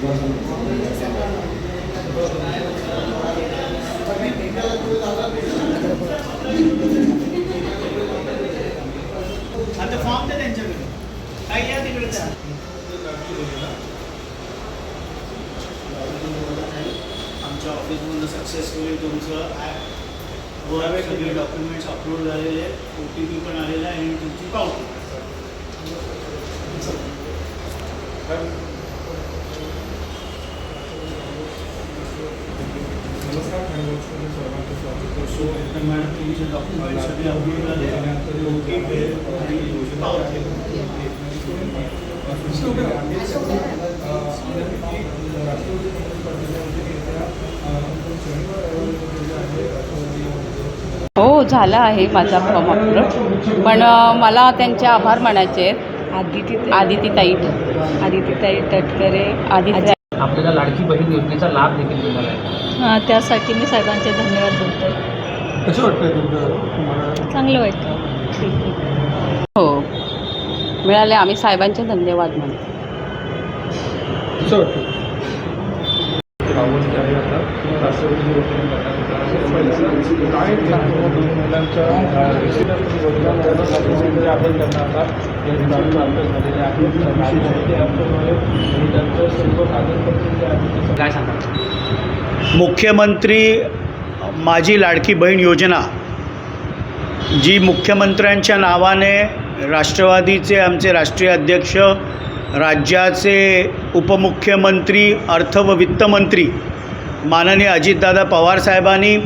आता फॉर्म द्या त्यांच्याकडे. काय घ्या तिकडे त्या आमच्या ऑफिसमधून सक्सेसफुली तुमचं ॲप सगळे डॉक्युमेंट्स अपलोड झालेले ओ टी पी पण आलेला आहे आणि तुमची पावती नमस्कार फॅनबॉक्समध्ये सर्वांचं स्वागत करतो तर मॅडम तुमचे डॉक्युमेंट्स सगळे अपलोड झाले ओ टी पी आणि तुमची पावती राष्ट्रवादी काँग्रेस पार्टीच्या वतीने शनिवार रविवारी जे आहे राष्ट्रवादी हो झाला आहे माझा फॉर्म अपलोड पण मला त्यांचे आभार मानायचे आहेत. आदिती आदितीताई आदितीताई तटकरे. आदिती आपल्याला लाडकी बहीण योजनेचा लाभ देखील मिळाला आहे. त्यासाठी मी साहेबांचे धन्यवाद बोलते कसं तुमचं? तुम्हाला? चांगलं वाटतं हो. मिळाले आम्ही साहेबांचे धन्यवाद म्हणतो वाटतं काय सांगा मुख्यमंत्री माझी लाडकी बहीण योजना जी मुख्यमंत्र्यांच्या नावाने राष्ट्रवादीचे आमचे राष्ट्रीय अध्यक्ष राज्याचे उपमुख्यमंत्री अर्थ व वित्तमंत्री माननीय अजितदादा पवारसाहेबांनी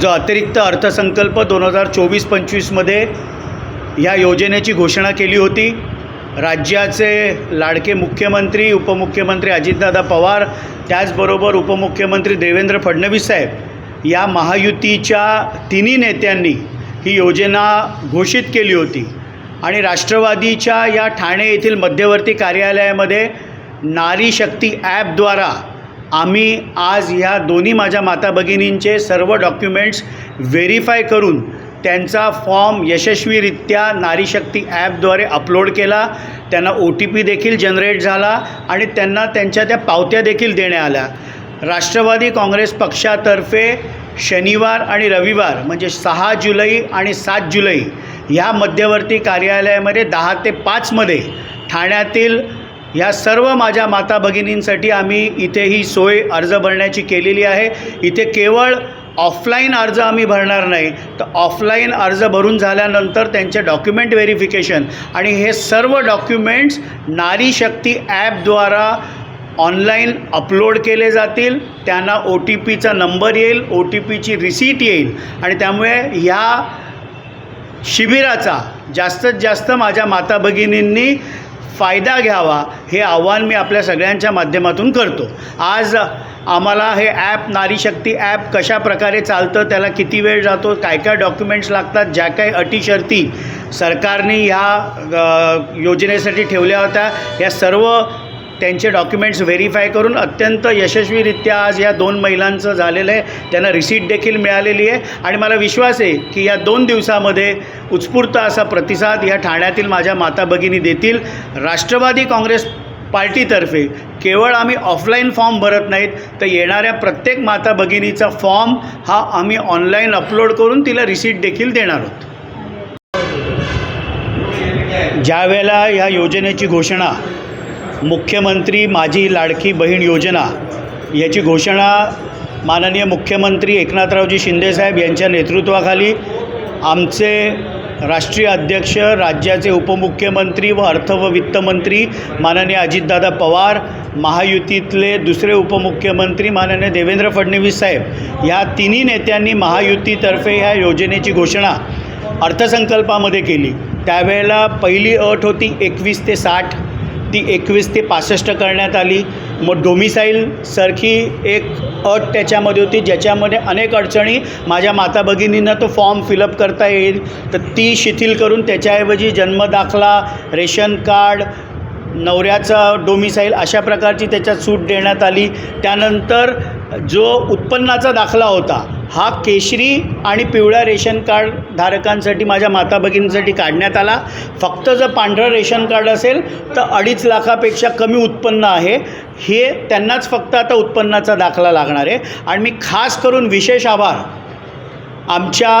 जो अतिरिक्त अर्थसंकल्प दोन हजार चोवीस पंचवीसमध्ये ह्या योजनेची घोषणा केली होती. राज्याचे लाडके मुख्यमंत्री उपमुख्यमंत्री अजितदादा पवार त्याचबरोबर उपमुख्यमंत्री देवेंद्र फडणवीस साहेब या महायुतीच्या तिन्ही नेत्यांनी ही योजना घोषित केली होती. आणि राष्ट्रवादीच्या या ठाणे येथील मध्यवर्ती कार्यालयामध्ये नारी शक्ती ॲपद्वारा आम्ही आज ह्या दोन्ही माझ्या माता भगिनींचे सर्व डॉक्युमेंट्स व्हेरीफाय करून त्यांचा फॉर्म यशस्वीरित्या नारीशक्ती ॲपद्वारे अपलोड केला. त्यांना ओ टी पी देखील जनरेट झाला आणि त्यांना त्यांच्या त्या पावत्या देखील देण्यात आल्या. राष्ट्रवादी काँग्रेस पक्षातर्फे शनिवार आणि रविवार म्हणजे सहा जुलै आणि सात जुलै ह्या मध्यवर्ती कार्यालयामध्ये दहा ते पाचमध्ये ठाण्यातील ह्या सर्व माझ्या माता भगिनींसाठी आम्ही इथे ही सोय अर्ज भरण्याची केलेली आहे. इथे केवळ ऑफलाईन अर्ज आम्ही भरणार नाही तर ऑफलाईन अर्ज भरून झाल्यानंतर त्यांचे डॉक्युमेंट व्हेरिफिकेशन आणि हे सर्व डॉक्युमेंट्स नारी शक्ती ॲपद्वारा ऑनलाईन अपलोड केले जातील. त्यांना ओ टी पीचा नंबर येईल ओ टी पीची रिसीट येईल आणि त्यामुळे ह्या शिबिराचा जास्तीत जास्त माझ्या माता भगिनींनी फायदा घ्यावा हे आव्हान मी आपल्या सगळ्यांच्या माध्यमातून करतो. आज आम्हाला हे ॲप नारीशक्ती ॲप कशा प्रकारे चालतं त्याला किती वेळ जातो काय काय डॉक्युमेंट्स लागतात ज्या काही अटी शर्ती सरकारने ह्या योजनेसाठी ठेवल्या होत्या या सर्व त्यांचे डॉक्युमेंट्स व्हेरीफाय करून अत्यंत यशस्वीरित्या आज या दोन महिलांचं झालेलं आहे. त्यांना रिसीट देखील मिळालेली आहे. आणि मला विश्वास आहे की या दोन दिवसामध्ये उत्स्फूर्त असा प्रतिसाद या ठाण्यातील माझ्या माता भगिनी देतील. राष्ट्रवादी काँग्रेस पार्टीतर्फे केवळ आम्ही ऑफलाईन फॉर्म भरत नाहीत तर येणाऱ्या प्रत्येक माता भगिनीचा फॉर्म हा आम्ही ऑनलाईन अपलोड करून तिला रिसीट देखील देणार आहोत. ज्यावेळेला ह्या योजनेची घोषणा मुख्यमंत्री माझी लाडकी बहीण योजना याची घोषणा माननीय मुख्यमंत्री एकनाथरावजी शिंदेसाहेब यांच्या नेतृत्वाखाली आमचे राष्ट्रीय अध्यक्ष राज्याचे उपमुख्यमंत्री व अर्थ व वित्तमंत्री माननीय अजितदादा पवार महायुतीतले दुसरे उपमुख्यमंत्री माननीय देवेंद्र फडणवीस साहेब या तिन्ही नेत्यांनी महायुतीतर्फे ह्या योजनेची घोषणा अर्थसंकल्पामध्ये केली. त्यावेळेला पहिली अट होती एकवीस ते साठ. ती एकवीस ते पासष्ट करण्यात आली. मग डोमिसाईलसारखी एक अट त्याच्यामध्ये होती ज्याच्यामध्ये अनेक अडचणी माझ्या माता भगिनींना तो फॉर्म फिलअप करता येईल. तर ती शिथिल करून त्याच्याऐवजी जन्मदाखला रेशन कार्ड नवऱ्याचा डोमिसाईल अशा प्रकारची त्याच्यात सूट देण्यात आली. त्यानंतर जो उत्पन्नाचा दाखला होता हा केशरी आणि पिवळ्या रेशन कार्ड धारकांसाठी माझ्या माता भगिनींसाठी काढण्यात आला. फक्त जर पांढरं रेशन कार्ड असेल तर अडीच लाखापेक्षा कमी उत्पन्न आहे. हे त्यांनाच फक्त आता उत्पन्नाचा दाखला लागणार आहे. आणि मी खास करून विशेष आभार आमच्या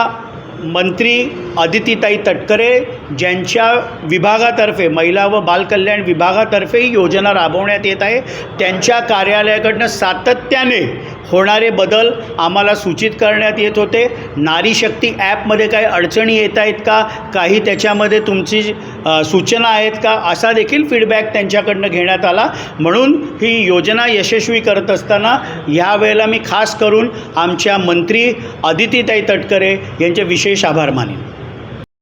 मंत्री अदितीताई तटकरे ज्यांच्या विभागातर्फे महिला व बालकल्याण विभागातर्फे ही योजना राबवण्यात येत आहे. त्यांच्या कार्यालयाकडनं सातत्याने होणारे बदल आम्हाला सूचित करण्यात येत होते. नारी शक्ती ॲपमध्ये काही अडचणी येत आहेत का? काही त्याच्यामध्ये तुमची सूचना आहेत का? असा देखील फीडबॅक त्यांच्याकडनं घेण्यात आला. म्हणून ही योजना यशस्वी करत असताना यावेळेला मी खास करून आमच्या मंत्री अदितीताई तटकरे यांचे विशेष आभार मानेन.